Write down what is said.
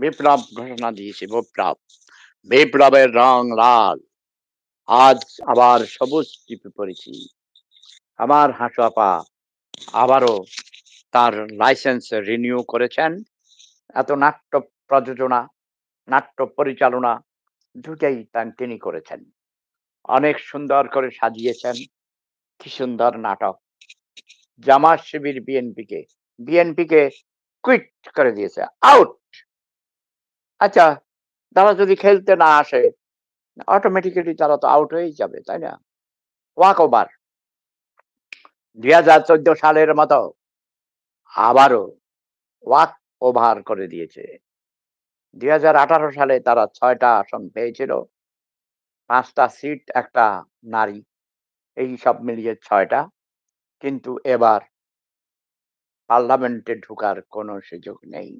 বিপ্লব ঘোষণা দিয়েছে, বিপ্লব। বিপ্লবের রং লাল। আজ আবার সবুজ টিপে পড়েছি। আমার হাঁটু আপা আবারও তার লাইসেন্স রিনিউ করেছেন। এত নাট্য প্রযোজনা, নাট্য পরিচালনা দুটাই তান- করেছেন। অনেক সুন্দর করে সাজিয়েছেন। কি সুন্দর নাটক। জামাত শিবির বিএনপিকে বিএনপিকে কুইট করে দিয়েছে। আউট আচ্ছা তারা যদি খেলতে না আসে অটোমেটিক্যালি তারা তো আউট হয়েই যাবে, তাই না? Walk over. দুই হাজার চোদ্দ সালের মতো আবারও ওয়াক ওভার করে দিয়েছে। দুই হাজার আঠারো সালে তারা ছয়টা আসন পেয়েছিল, পাঁচটা সিট, একটা নারী, এই সব মিলিয়ে ছয়টা। কিন্তু এবার পার্লামেন্টে ঢোকার কোনো সুযোগ নেই।